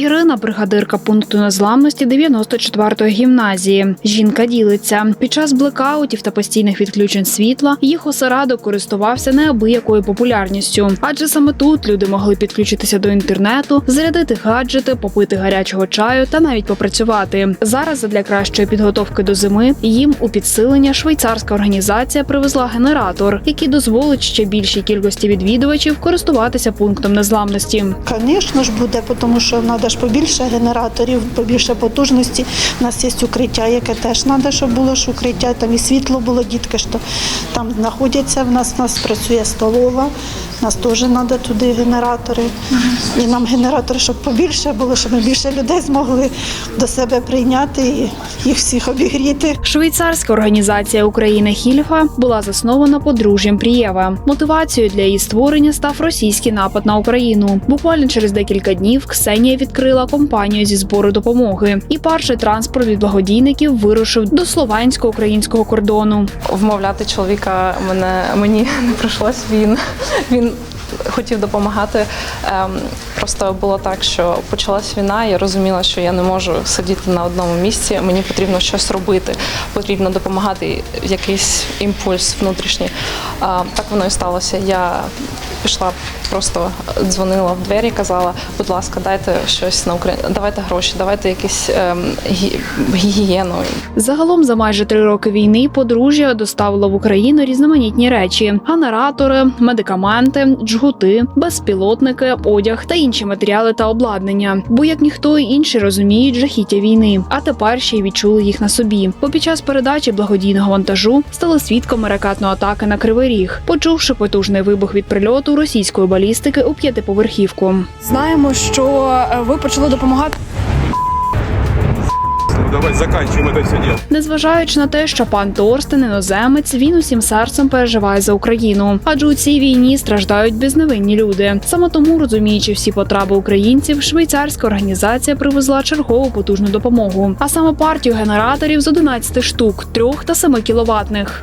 Ірина, бригадирка пункту незламності 94-ї гімназії. Жінка ділиться під час блекаутів та постійних відключень світла. Їх осередок користувався неабиякою популярністю, адже саме тут люди могли підключитися до інтернету, зарядити гаджети, попити гарячого чаю та навіть попрацювати. Зараз задля кращої підготовки до зими їм у підсилення швейцарська організація привезла генератор, який дозволить ще більшій кількості відвідувачів користуватися пунктом незламності. Звісно ж буде, тому що треба ж побільше генераторів, побільше потужності. У нас є укриття, яке теж треба, щоб було ж укриття, там і світло було, дітки ж там знаходяться. В нас, в нас працює столова, у нас теж треба туди генератори. І нам генератори, щоб побільше було, щоб ми більше людей змогли до себе прийняти і їх всіх обігріти. Швейцарська організація України Хільфа була заснована подружжям Прієва. Мотивацією для її створення став російський напад на Україну. Буквально через декілька днів Ксенія відкрила компанію зі збору допомоги, і перший транспорт від благодійників вирушив до словенсько-українського кордону. вмовляти чоловіка мене мені не прийшлось. Він він хотів допомагати. Просто було так, що почалась війна. Я розуміла, що я не можу сидіти на одному місці. Мені потрібно щось робити, потрібно допомагати якийсь імпульс внутрішній. А, так воно і сталося. Я пішла, просто дзвонила в двері, казала, будь ласка, дайте щось на Україну, давайте гроші, давайте якісь ем, гі- гігієну. Загалом за майже три роки війни подружжя доставило в Україну різноманітні речі: генератори, медикаменти, джгути, безпілотники, одяг та інші матеріали та обладнання. Бо як ніхто інші розуміють жахіття війни, а тепер ще й відчули їх на собі. Бо під час передачі благодійного вантажу стали свідками ракетної атаки на Кривий Ріг, почувши потужний вибух від прильоту російської балістики у п'ятиповерхівку. Знаємо, що е, ви почали допомагати давай заканчиваем это все дело. Незважаючи на те, що пан Торстен іноземець, він усім серцем переживає за Україну, адже у цій війні страждають безневинні люди. Саме тому, розуміючи всі потреби українців, швейцарська організація привезла чергову потужну допомогу, а саме партію генераторів з 11 штук, 3 та 7 кіловатних.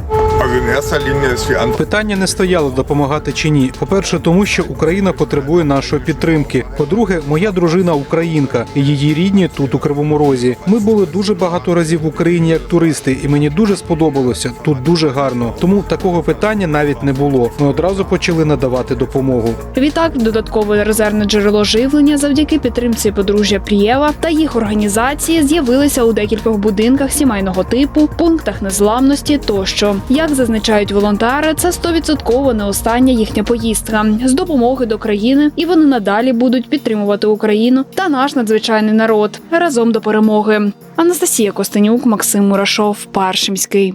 Питання не стояло допомагати чи ні. По-перше, тому що Україна потребує нашої підтримки. По-друге, моя дружина українка, і її рідні тут у Кривому Розі. Ми були дуже багато разів в Україні як туристи, і мені дуже сподобалося. Тут дуже гарно. Тому такого питання навіть не було. Ми одразу почали надавати допомогу. Відтак, додаткове резервне джерело живлення завдяки підтримці подружжя Прієва та їх організації з'явилися у декількох будинках сімейного типу, пунктах незламності тощо. Як зазначають волонтери, це 100% не остання їхня поїздка з допомоги до країни, і вони надалі будуть підтримувати Україну та наш надзвичайний народ разом до перемоги. Анастасія Костенюк, Максим Мурашов, Паршимський.